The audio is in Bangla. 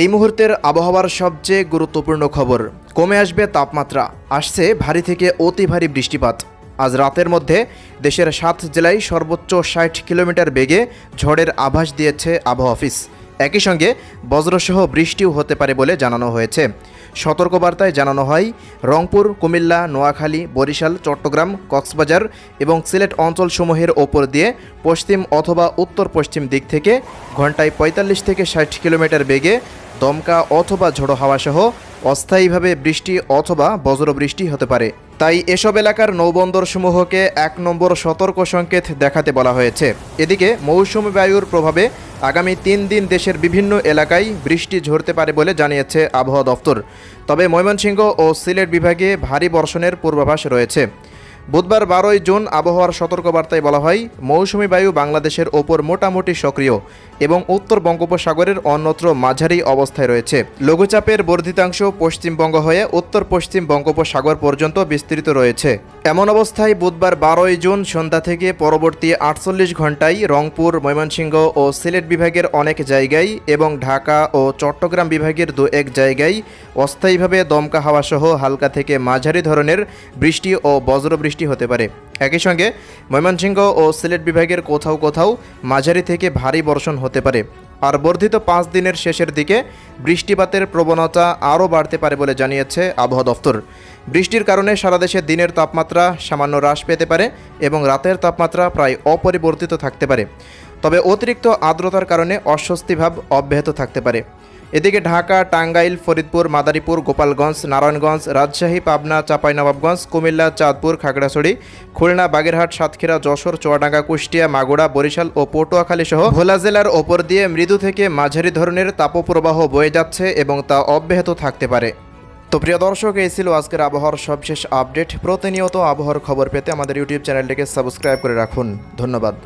এই মুহূর্তের আবহাওয়ার সবচেয়ে গুরুত্বপূর্ণ খবর। কমে আসবে তাপমাত্রা। আসছে ভারী থেকে অতি ভারী বৃষ্টিপাত। আজ রাতের মধ্যে দেশের সাত জেলায় সর্বোচ্চ ষাট কিলোমিটার বেগে ঝড়ের আভাস দিয়েছে আবহাওয়া অফিস। একই সঙ্গে বজ্রসহ বৃষ্টিও হতে পারে বলে জানানো হয়েছে। সতর্কবার্তায় জানানো হয়, রংপুর, কুমিল্লা, নোয়াখালী, বরিশাল, চট্টগ্রাম, কক্সবাজার এবং সিলেট অঞ্চলসমূহের ওপর দিয়ে পশ্চিম অথবা উত্তর পশ্চিম দিক থেকে ঘন্টায় পঁয়তাল্লিশ থেকে ষাট কিলোমিটার বেগে দমকা অথবা ঝোড়ো হাওয়া সহ অস্থায়ীভাবে বৃষ্টি অথবা বজ্রবৃষ্টি হতে পারে। তাই এসব এলাকার নৌবন্দরসমূহকে এক নম্বর সতর্ক সংকেত দেখাতে বলা হয়েছে। এদিকে মৌসুমি বায়ুর প্রভাবে আগামী তিন দিন দেশের বিভিন্ন এলাকায় বৃষ্টি ঝরতে পারে বলে জানিয়েছে আবহাওয়া দফতর তবে ময়মনসিংহ ও সিলেট বিভাগে ভারী বর্ষণের পূর্বাভাস রয়েছে। বুধবার বারোই জুন আবহাওয়ার সতর্কবার্তায় বলা হয়, মৌসুমি বায়ু বাংলাদেশের ওপর মোটামুটি সক্রিয় এবং উত্তর বঙ্গোপসাগরের অন্যত্র মাঝারি অবস্থায় রয়েছে। লঘুচাপের বর্ধিতাংশ পশ্চিমবঙ্গ হয়ে উত্তর পশ্চিম বঙ্গোপসাগর পর্যন্ত বিস্তৃত রয়েছে। এমন অবস্থায় বুধবার বারোই জুন সন্ধ্যা থেকে পরবর্তী আটচল্লিশ ঘন্টায় রংপুর, ময়মনসিংহ ও সিলেট বিভাগের অনেক জায়গায় এবং ঢাকা ও চট্টগ্রাম বিভাগের দু এক জায়গায় অস্থায়ীভাবে দমকা হাওয়াসহ হালকা থেকে মাঝারি ধরনের বৃষ্টি ও বজ্রবৃষ্টি হতে পারে। একই সঙ্গে ময়মনসিংহ ও সিলেট বিভাগের কোথাও কোথাও মাঝারি থেকে ভারী বর্ষণ হতে পারে। আর বর্ধিত পাঁচ দিনের শেষের দিকে বৃষ্টিপাতের প্রবণতা আরও বাড়তে পারে বলে জানিয়েছে আবহাওয়া দফতর। বৃষ্টির কারণে সারা দেশে দিনের তাপমাত্রা সামান্য হ্রাস পেতে পারে এবং রাতের তাপমাত্রা প্রায় অপরিবর্তিত থাকতে পারে। তবে অতিরিক্ত আর্দ্রতার কারণে অস্বস্তিভাব অব্যাহত থাকতে পারে। এদিকে ঢাকা, টাঙ্গাইল, ফরিদপুর, মাদারীপুর, গোপালগঞ্জ, নারায়ণগঞ্জ, রাজশাহী, পাবনা, চাঁপাইনবাবগঞ্জ, কুমিল্লা, চাঁদপুর, খাগড়াছড়ি, খুলনা, বাগেরহাট, সাতক্ষীরা, যশোর, চুয়াডাঙ্গা, কুষ্টিয়া মাগুড়া বরিশাল ও পটুয়াখালী সহ ভোলা জেলার ওপর দিয়ে মৃদু থেকে মাঝারি ধরনের তাপপ্রবাহ বয়ে যাচ্ছে এবং তা অব্যাহত থাকতে পারে। তো প্রিয় দর্শক, এই ছিল আজকের আবহাওয়ার সবশেষ আপডেট। প্রতিনিয়ত আবহাওয়ার খবর পেতে আমাদের ইউটিউব চ্যানেলটিকে সাবস্ক্রাইব করে রাখুন। ধন্যবাদ।